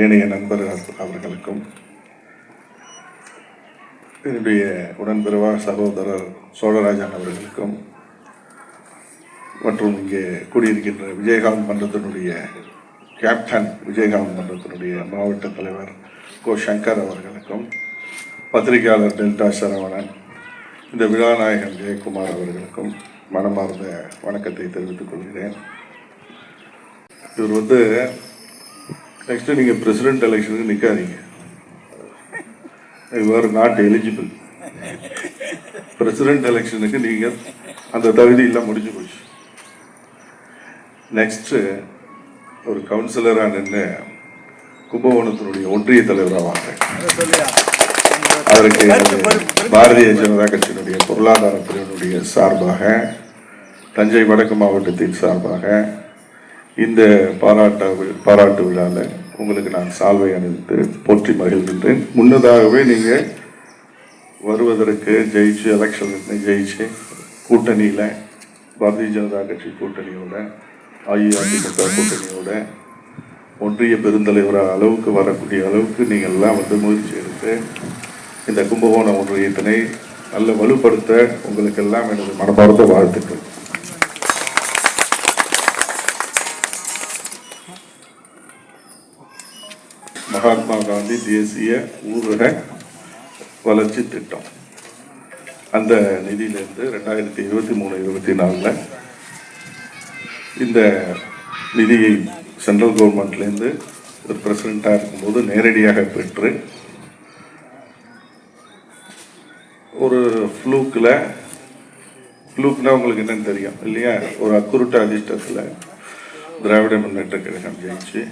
ஏனைய நண்பர்கள் அவர்களுக்கும் என்னுடைய உடன்பிறவா சகோதரர் சோழராஜன் அவர்களுக்கும் மற்றும் இங்கே கூடியிருக்கின்ற விஜயகாந்த் மன்றத்தினுடைய கேப்டன் விஜயகாந்த் மன்றத்தினுடைய மாவட்ட தலைவர் கோ சங்கர் அவர்களுக்கும் பத்திரிகையாளர் டெல்டா சரவணன் இந்த விழாநாயகன் ஜெயக்குமார் அவர்களுக்கும் மனமார்ந்த வணக்கத்தை தெரிவித்துக் கொள்கிறேன். இவர் வந்து நெக்ஸ்ட் நீங்கள் பிரசிடென்ட் எலெக்ஷனுக்கு நிற்காதீங்க யுவர் நாட் எலிஜிபிள் பிரசிடென்ட் எலெக்ஷனுக்கு நீங்கள் அந்த தகுதி எல்லாம் முடிஞ்சு போச்சு. நெக்ஸ்ட்டு ஒரு கவுன்சிலராக நின்று கும்பகோணத்தினுடைய ஒன்றிய தலைவராக வாங்க அதற்கு பாரதிய ஜனதா கட்சியினுடைய பொருளாதார பிரிவினுடைய சார்பாக தஞ்சை வடக்கு மாவட்டத்தின் சார்பாக இந்த பாராட்ட வி- பாராட்டு விழாவில் உங்களுக்கு நான் சால்வை அணிவித்து போற்றி மகிழ்கின்றேன். முன்னதாகவே நீங்கள் வருவதற்கு ஜெயிச்சு எலெக்ஷன் ஜெயிச்சு கூட்டணியில் பாரதிய ஜனதா கட்சி கூட்டணியோட அஇஅதிமுக கூட்டணியோட ஒன்றிய பெருந்தலைவராக அளவுக்கு வரக்கூடிய அளவுக்கு நீங்கள் எல்லாம் வந்து முயற்சி எடுத்து இந்த கும்பகோணம் ஒன்றியத்தினை நல்ல வலுப்படுத்த உங்களுக்கெல்லாம் எனது மனமார்ந்த வாழ்த்துக்கள். மகாத்மா காந்தி தேசிய ஊரக வளர்ச்சி திட்டம். அந்த நிதியிலேருந்து ரெண்டாயிரத்தி இருபத்தி மூணு இருபத்தி நாலில் இந்த நிதியை சென்ட்ரல் கவர்மெண்ட்லேருந்து ஒரு பிரசிடெண்ட்டாக இருக்கும்போது நேரடியாக பெற்று ஒரு ஃப்ளூக்கில் ஃப்ளூக்னால் உங்களுக்கு என்னன்னு தெரியும் இல்லையா? ஒரு அக்குருட்ட அதிர்ஷ்டத்தில் திராவிட முன்னேற்ற கழகம் ஜெயிச்சு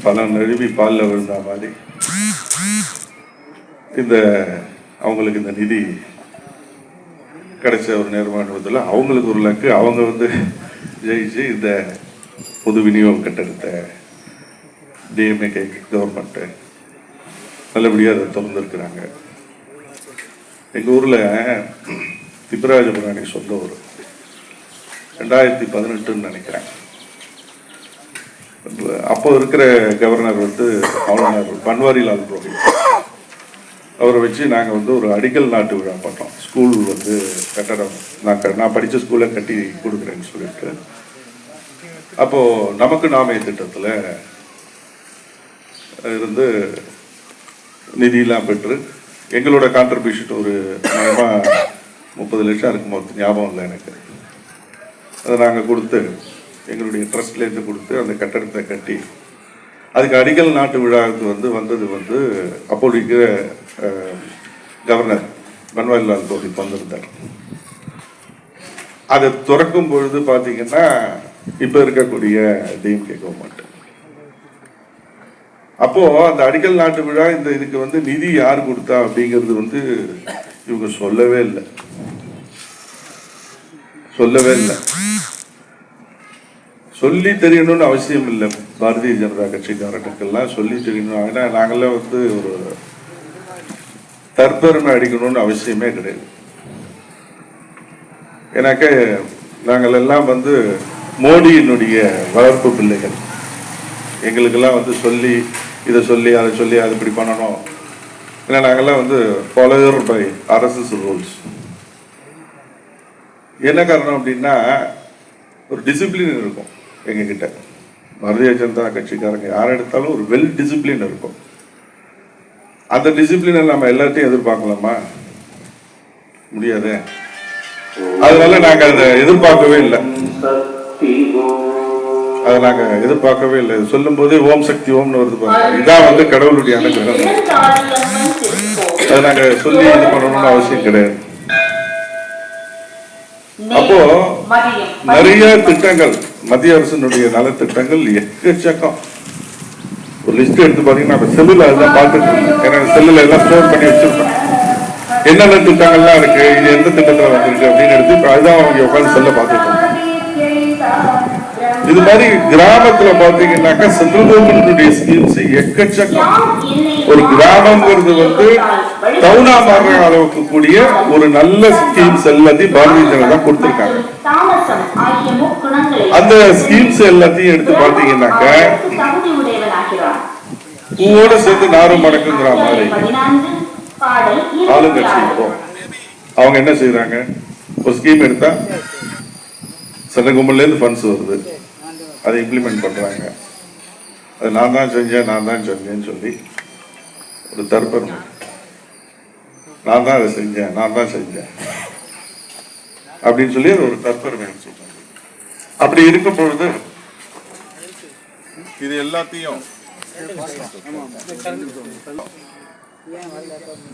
பணம் நழுவி பாலில் விழுந்த மாதிரி. இந்த அவங்களுக்கு இந்த நிதி கிடைச்ச ஒரு நேர்மானத்தில் அவங்களுக்கு ஒரு லக்கு. அவங்க வந்து ஜெயிச்சு இந்த பொது விநியோகம் கட்டடத்தை டிஎம்ஏகே கவர்மெண்ட்டு நல்லபடியாக அதை திறந்துருக்குறாங்க. எங்கள் ஊரில் திப்பராஜபுராணி சொந்த ஊர். ரெண்டாயிரத்தி பதினெட்டுன்னு நினைக்கிறேன். அப்போ இருக்கிற கவர்னர் வந்து ஆளுநர் பன்வாரிலால் புரோஹித். அவரை வச்சு நாங்கள் வந்து ஒரு அடிக்கல் நாட்டு விழா பண்ணோம். ஸ்கூல் வந்து கட்டடம் நான் க- நான் படித்த ஸ்கூலை கட்டி கொடுக்குறேன்னு சொல்லிட்டு. அப்போது நமக்கு நாமே திட்டத்தில் இருந்து நிதியெல்லாம் பெற்று எங்களோட கான்ட்ரிபியூஷன் ஒரு முப்பது லட்சம் இருக்கும்போது ஞாபகம் இல்லை எனக்கு. அதை நாங்கள் கொடுத்து எங்களுடைய ட்ரஸ்ட்லேருந்து கொடுத்து அந்த கட்டடத்தை கட்டி அதுக்கு அடிக்கல் நாட்டு விழாவுக்கு வந்து வந்தது வந்து அப்போ இருக்கிற கவர்னர் பன்வாரிலால் புரோஹித் வந்திருந்தார். அதை திறக்கும் பொழுது பார்த்தீங்கன்னா இப்போ இருக்கக்கூடிய டிஎம்கே கவர்மெண்ட் அப்போ அந்த அடிக்கல் நாட்டு விழா இந்த இதுக்கு வந்து நிதி யார் கொடுத்தா அப்படிங்கிறது வந்து இவங்க சொல்லவே இல்லை. சொல்லவே இல்லை. சொல்லி தெரியணும்னு அவசியம் இல்லை. பாரதிய ஜனதா கட்சிக்காரர்களுக்கெல்லாம் சொல்லி தெரியணும். ஏன்னா நாங்களாம் வந்து ஒரு தற்பெருமை அடிக்கணும்னு அவசியமே கிடையாது. ஏன்னாக்க நாங்கள் எல்லாம் வந்து மோடியினுடைய வளர்ப்பு பிள்ளைகள். எங்களுக்கெல்லாம் வந்து சொல்லி இதை சொல்லி அதை சொல்லி அதை இப்படி பண்ணணும். ஏன்னா நாங்கள்லாம் வந்து ஃபாலோவர் பை ஆர்எஸ்எஸ் ரூல்ஸ் என்ன காரணம் அப்படின்னா ஒரு டிசிப்ளின் இருக்கும். எங்ககிட்ட. பாரதிய ஜனதா கட்சிக்காரங்க யார் எடுத்தாலும் ஒரு வெல் டிசிப்ளின் இருக்கும். அந்த டிசிப்ளினை நம்ம எல்லாத்தையும் எதிர்பார்க்கலாமா? முடியாதே. அதனால நாங்க அதை எதிர்பார்க்கவே இல்லை. அதை நாங்க எதிர்பார்க்கவே இல்லை. சொல்லும் போதே ஓம் சக்தி ஓம்னு வருது பாருங்க. இதான் வந்து கடவுளுடைய அனுகிரகம். அதை நாங்க சொல்லி இது பண்ணணும்னு அவசியம் கிடையாது. அப்போ நிறைய திட்டங்கள். மத்திய அரசினுடைய நலத்திட்டங்கள் எக்கச்சக்கம். ஒரு லிஸ்ட் எடுத்து பாத்தீங்கன்னா நம்ம செல்லுல அதெல்லாம் பார்த்துட்டு இருக்கோம். ஏன்னா செல்லுல எல்லாம் ஸ்டோர் பண்ணி வச்சிருக்கோம். என்னென்ன திட்டங்கள்லாம் இருக்கு இது எந்த திட்டத்துல வந்திருக்கு அப்படின்னு எடுத்து இப்ப அதுதான் அவங்க உட்காந்து செல்ல பார்த்துட்டு இது மாதிரி கிராமத்துல பாத்தீங்கன்னாக்கா சென்ட்ரல் கவர்மெண்ட்டுடைய ஸ்கீம்ஸ் எக்கச்சக்கம். ஒரு கிராமங்கிறது வந்து டவுனா மாறுற அளவுக்கு கூடிய ஒரு நல்ல ஸ்கீம்ஸ் எல்லாத்தையும் பாரதிய ஜனதா கொடுத்திருக்காங்க. அந்த ஸ்கீம்ஸ் எல்லாத்தையும் எடுத்து பார்த்தீங்கன்னாக்க பூவோட சேர்த்து நாரும் மடக்குங்கிற மாதிரி பதினான்கு ஆளுங்கட்சி இப்போ அவங்க என்ன செய்யறாங்க ஒரு ஸ்கீம் எடுத்தா சட்ட கும்பல்ல இருந்து ஃபண்ட்ஸ் வருது. அதை இம்ப்ளிமெண்ட் பண்றாங்க. அது நான் தான் செஞ்சேன் நான் தான் செஞ்சேன்னு சொல்லி ஒரு தற்பெருமை நான் தான் அதை செஞ்சேன் நான் தான் செஞ்சேன். அப்படின்னு சொல்லி அது ஒரு தற்பெருமை அப்படி இருக்கும் பொழுது இது எல்லாத்தையும்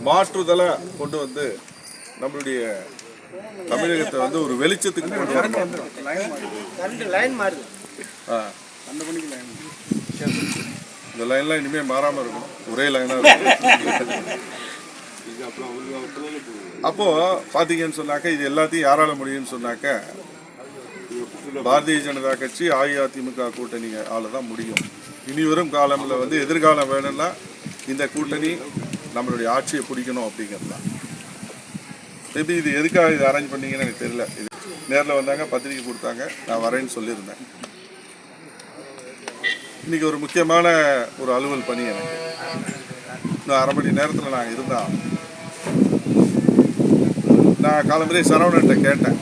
மாற்றுதலை கொண்டு வந்து நம்மளுடைய தமிழகத்தை வந்து ஒரு வெளிச்சத்துக்கு கொண்டு வரணும் இந்த லைன்லாம் இனிமே மாறாம இருக்கும் ஒரே லைனா இருக்கும் அப்போ பாத்தீங்கன்னு சொன்னாக்க இது எல்லாத்தையும் யாரால முடியும்னு சொன்னாக்க பாரதிய ஜனதா கட்சி அஇஅதிமுக கூட்டணி ஆல தான் முடியும். இனி வரும் காலம்ல வந்து எதிர்காலம் வேணும்னா இந்த கூட்டணி நம்மளுடைய ஆட்சியை பிடிக்கணும் அப்படிங்கிறது தான் மேபி இது எதுக்காக இது அரேஞ்ச் பண்ணீங்கன்னு எனக்கு தெரியல. இது நேரில் வந்தாங்க பத்திரிக்கை கொடுத்தாங்க நான் வரேன்னு சொல்லியிருந்தேன். இன்னைக்கு ஒரு முக்கியமான ஒரு அலுவல் பணி எனக்கு. இன்னும் அரை மணி நேரத்தில் நான் இருந்தா. நான் காலம்பரே சரவணன்ட்ட கேட்டேன்.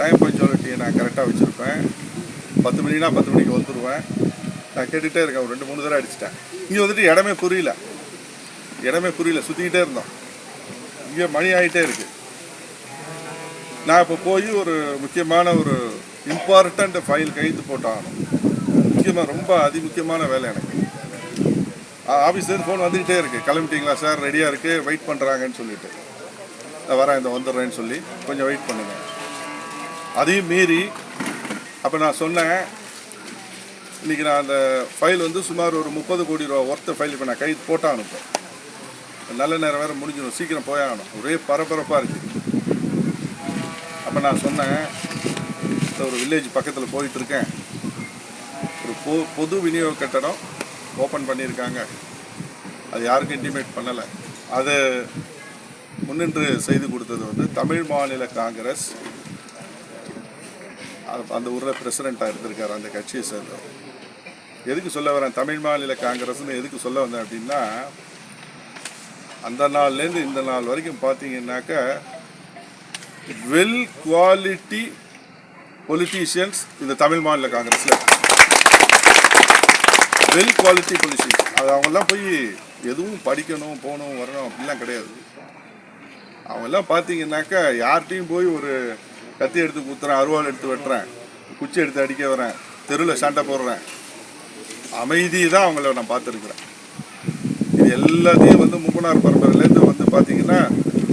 டைம் பஞ்சுவாலிட்டியை நான் கரெக்டாக வச்சுருப்பேன். பத்து மணினா பத்து மணிக்கு வந்துடுவேன் நான் கேட்டுகிட்டே இருக்கேன். ஒரு ரெண்டு மூணு தடவை அடிச்சிட்டேன். இங்கே வந்துட்டு இடமே புரியல. இடமே புரியல. சுற்றிக்கிட்டே இருந்தோம். இங்கே மணி ஆகிட்டே இருக்கு. நான் இப்போ போய் ஒரு முக்கியமான ஒரு இம்பார்ட்டண்ட் ஃபைல் கைத்து போட்டாகணும். முக்கியமாக ரொம்ப அதிமுக்கியமான வேலை எனக்கு. ஆஃபீஸ்லேருந்து ஃபோன் வந்துக்கிட்டே இருக்குது கிளம்பிட்டீங்களா சார் ரெடியாக இருக்குது வெயிட் பண்ணுறாங்கன்னு சொல்லிட்டு. நான் வரேன் இந்த வந்துடுறேன்னு சொல்லி. கொஞ்சம் வெயிட் பண்ணுங்கள் அதையும் மீறி அப்போ நான் சொன்னேன் இன்னைக்கு நான் அந்த ஃபைல் வந்து சுமார் ஒரு முப்பது கோடி ரூபா ஒர்த்த ஃபைல் இப்போ நான் கைது போட்டால் அனுப்பேன் நல்ல நேரம் வேறு முடிஞ்சிடும் சீக்கிரம் போயாகணும் ஒரே பரபரப்பாக இருக்குது அப்போ நான் சொன்னேன் ஒரு வில்லேஜ் பக்கத்தில் போயிட்டுருக்கேன் ஒரு பொ பொது விநியோக கட்டடம் ஓப்பன் பண்ணியிருக்காங்க. அது யாருக்கும் இன்டிமேட் பண்ணலை. அதை முன்னின்று செய்து கொடுத்தது வந்து தமிழ் மாநில காங்கிரஸ் அந்த ஊரில் பிரசிடெண்ட்டாக இருந்திருக்காரு அந்த கட்சியை சேர்ந்தவர். எதுக்கு சொல்ல வரேன்? தமிழ் மாநில காங்கிரஸ்னு எதுக்கு சொல்ல வந்தேன் அப்படின்னா அந்த நாள்லேருந்து இந்த நாள் வரைக்கும் பார்த்தீங்கன்னாக்க வெல் குவாலிட்டி பொலிட்டீஷியன்ஸ் இந்த தமிழ் மாநில காங்கிரஸில். வெல் குவாலிட்டி பொலிட்டீஷியன் அது அவங்கெல்லாம் போய் எதுவும் படிக்கணும் போகணும் வரணும் அப்படிலாம் கிடையாது. அவங்கெல்லாம் பார்த்தீங்கன்னாக்கா யார்கிட்டையும் போய் ஒரு கத்தி எடுத்து குத்துறேன் அருவாள் எடுத்து வெட்டுறேன் குச்சி எடுத்து அடிக்க வரேன் தெருவில் சண்டை போடுறேன். அமைதி தான் அவங்கள நான் பார்த்துருக்குறேன். இது எல்லாத்தையும் வந்து முப்பனார் பரம்பரையிலேருந்து வந்து பார்த்தீங்கன்னா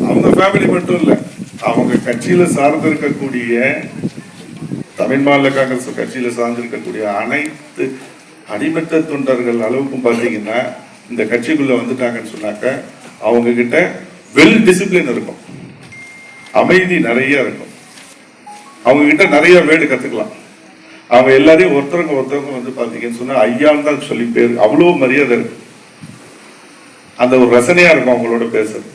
அவங்க ஃபேமிலி மட்டும் இல்லை அவங்க கட்சியில் சார்ந்து இருக்கக்கூடிய தமிழ் மாநில காங்கிரஸ் கட்சியில் சார்ந்து இருக்கக்கூடிய அனைத்து அடிமட்ட தொண்டர்கள் அளவுக்கும் பார்த்தீங்கன்னா இந்த கட்சிக்குள்ளே வந்துட்டாங்கன்னு சொன்னாக்க அவங்க கிட்ட வெல் டிசிப்ளின் இருக்கும். அமைதி நிறைய இருக்கும். அவங்க கிட்ட நிறைய வேடு கத்துக்கலாம். அவங்க எல்லாரையும் ஒருத்தருங்க ஒருத்தவங்க வந்து பாத்தீங்கன்னு சொன்னா ஐயான்னு தான் சொல்லி பேர். அவ்வளோ மரியாதை இருக்கு. அந்த ஒரு ரசனையா இருக்கும் அவங்களோட பேசுறது.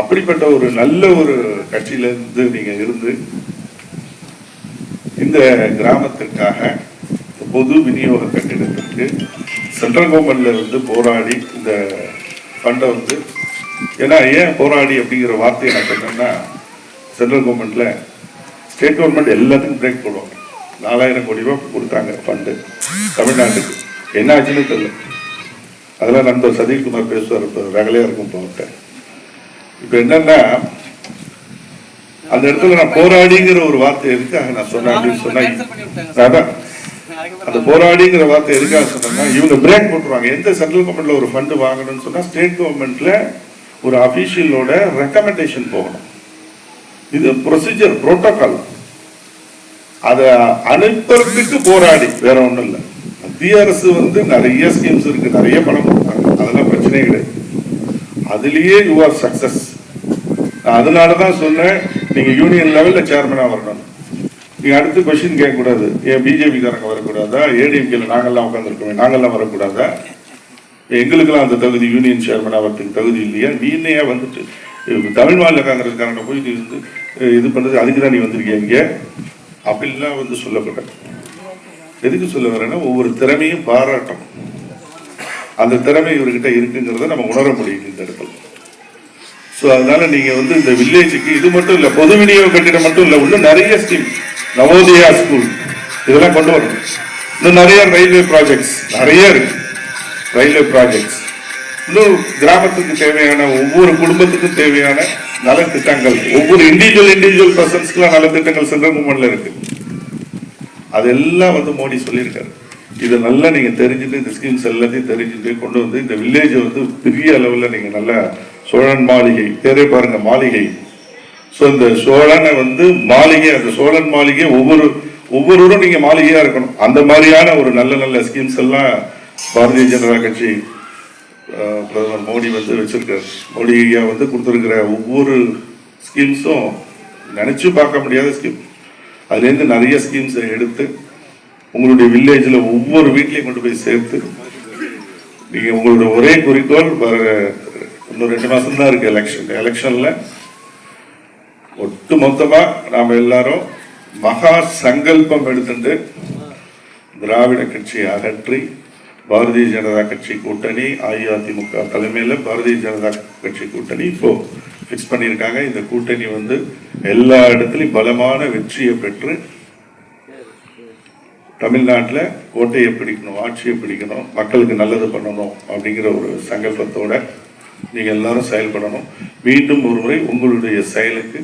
அப்படிப்பட்ட ஒரு நல்ல ஒரு கட்சியில இருந்து நீங்க இருந்து இந்த கிராமத்திற்காக பொது விநியோக கட்டிடத்திற்கு சென்ட்ரல் கவர்மெண்ட்ல இருந்து போராடி இந்த ஃபண்டை வந்து ஏன்னா ஏன் போராடி அப்படிங்கிற வார்த்தையை நான் சொன்னேன்னா சென்ட்ரல் கவர்மெண்ட்ல ஸ்டேட் கவர்மெண்ட் எல்லாத்துக்கும் பிரேக் போடுவாங்க. நாலாயிரம் கோடி ரூபாய் கொடுத்தாங்க ஃபண்டு தமிழ்நாட்டுக்கு. என்ன ஆச்சுன்னு தெரியல. அதெல்லாம் நண்பர் சதீஷ்குமார் பேசுவார் இப்போ ரகலையாக இருக்கும் போகிட்ட இப்போ என்னன்னா அந்த இடத்துல நான் போராடிங்கிற ஒரு வார்த்தை எதுக்காக நான் சொன்னேன் அப்படின்னு சொன்னா அதான். அந்த போராடிங்கிற வார்த்தை எதுக்காக சொன்னேன்னா இவங்க பிரேக் போட்டுருவாங்க. எந்த சென்ட்ரல் கவர்மெண்ட்ல ஒரு ஃபண்டு வாங்கணும்னு சொன்னா ஸ்டேட் கவர்மெண்ட்ல ஒரு அபிஷியலோட ரெக்கமெண்டேஷன் போகணும். இது ப்ரொசீஜர் புரோட்டோகால் அதை அனுப்புறதுக்கு போராடி வேற ஒன்றும் இல்லை. மத்திய அரசு வந்து நிறைய ஸ்கீம்ஸ் இருக்கு நிறைய பணம் கொடுத்தாங்க. அதெல்லாம் பிரச்சனை கிடையாது. அதுலேயே யூ ஆர் சக்சஸ் அதனால தான் சொன்னேன் நீங்கள் யூனியன் லெவலில் சேர்மனாக வரணும். நீங்கள் அடுத்து கொஷின் கேட்கக்கூடாது. ஏன் பிஜேபி காரங்க வரக்கூடாதா? ஏடிஎம்கேல நாங்கள்லாம் உட்காந்துருக்கோமே நாங்கள்லாம் வரக்கூடாதா? எங்களுக்கெல்லாம் அந்த தகுதி யூனியன் சேர்மனாக வரதுக்கு தகுதி இல்லையா? நீ என்னையா வந்துட்டு தமிழ் மாநில காங்கிரஸ்காரங்க போய் நீ வந்து இது பண்ணுறது அதுக்கு தான் நீ வந்திருக்கிய இங்கே? அப்படிலாம் வந்து சொல்லப்பட்டேன் எதுக்கு சொல்ல வரேன்னா ஒவ்வொரு திறமையும் பாராட்டம். அந்த திறமை இவர்கிட்ட இருக்குங்கிறத நம்ம உணர முடியும் இந்த இடத்துல. ஸோ அதனால நீங்கள் வந்து இந்த வில்லேஜுக்கு இது மட்டும் இல்லை பொது விநியோக கட்டிடம் மட்டும் இல்லை இன்னும் நிறைய ஸ்கீம் நவோதயா ஸ்கூல் இதெல்லாம் கொண்டு வரணும். இன்னும் நிறைய ரயில்வே ப்ராஜெக்ட்ஸ் நிறைய இருக்கு. ரயில்வே ப்ராஜெக்ட்ஸ் இன்னும் கிராமத்துக்கு தேவையான ஒவ்வொரு குடும்பத்துக்கும் தேவையான நலத்திட்டங்கள் ஒவ்வொரு இண்டிவிஜுவல் இண்டிவிஜுவல் பர்சன்ஸ்க்குலாம் நலத்திட்டங்கள் சென்ட்ரல் கவர்மெண்ட்ல இருக்கு. அதெல்லாம் வந்து மோடி சொல்லியிருக்காரு. இதை நல்லா நீங்க தெரிஞ்சுட்டு இந்த ஸ்கீம்ஸ் எல்லாத்தையும் தெரிஞ்சுட்டு கொண்டு வந்து இந்த வில்லேஜை வந்து பெரிய அளவில் நீங்க நல்லா சோழன் மாளிகை பேரே பாருங்க மாளிகை. ஸோ இந்த சோழனை வந்து மாளிகை அந்த சோழன் மாளிகை ஒவ்வொரு ஒவ்வொருவரும் நீங்க மாளிகையா இருக்கணும். அந்த மாதிரியான ஒரு நல்ல நல்ல ஸ்கீம்ஸ் எல்லாம் பாரதிய ஜனதா கட்சி பிரதமர் மோடி வந்து வச்சிருக்காரு. மோடி ஐயா வந்து கொடுத்துருக்கிற ஒவ்வொரு ஸ்கீம்ஸும் நினச்சி பார்க்க முடியாத ஸ்கீம் அதுலேருந்து நிறைய ஸ்கீம்ஸை எடுத்து உங்களுடைய வில்லேஜில் ஒவ்வொரு வீட்லையும் கொண்டு போய் சேர்த்து நீங்கள் உங்களோட ஒரே குறிக்கோள் வர இன்னும் ரெண்டு மாதம்தான் தான் எலெக்ஷன் எலெக்ஷனில் ஒட்டு மொத்தமாக நாம் எல்லாரும் மகா சங்கல்பம் எடுத்துட்டு திராவிட கட்சியை அகற்றி பாரதிய ஜனதா கட்சி கூட்டணி அஇஅதிமுக தலைமையில் பாரதிய ஜனதா கட்சி கூட்டணி இப்போ ஃபிக்ஸ் பண்ணியிருக்காங்க. இந்த கூட்டணி வந்து எல்லா இடத்துலையும் பலமான வெற்றியை பெற்று தமிழ்நாட்டில் கோட்டையை பிடிக்கணும் ஆட்சியை பிடிக்கணும் மக்களுக்கு நல்லது பண்ணணும் அப்படிங்கிற ஒரு சங்கல்பத்தோடு நீங்கள் எல்லாரும் செயல்படணும். மீண்டும் ஒரு முறை உங்களுடைய செயலுக்கு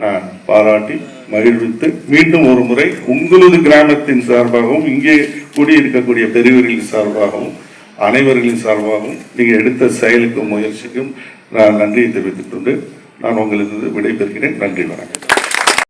நான் பாராட்டி மகிழ்வித்து மீண்டும் ஒரு முறை உங்களது கிராமத்தின் சார்பாகவும் இங்கே கூடியிருக்கக்கூடிய பெரியவர்களின் சார்பாகவும் அனைவர்களின் சார்பாகவும் நீங்கள் எடுத்த செயலுக்கும் முயற்சிக்கும் நான் நன்றியை தெரிவித்துக் கொண்டு நான் உங்களிலிருந்து விடைபெறுகிறேன். நன்றி வணக்கம்.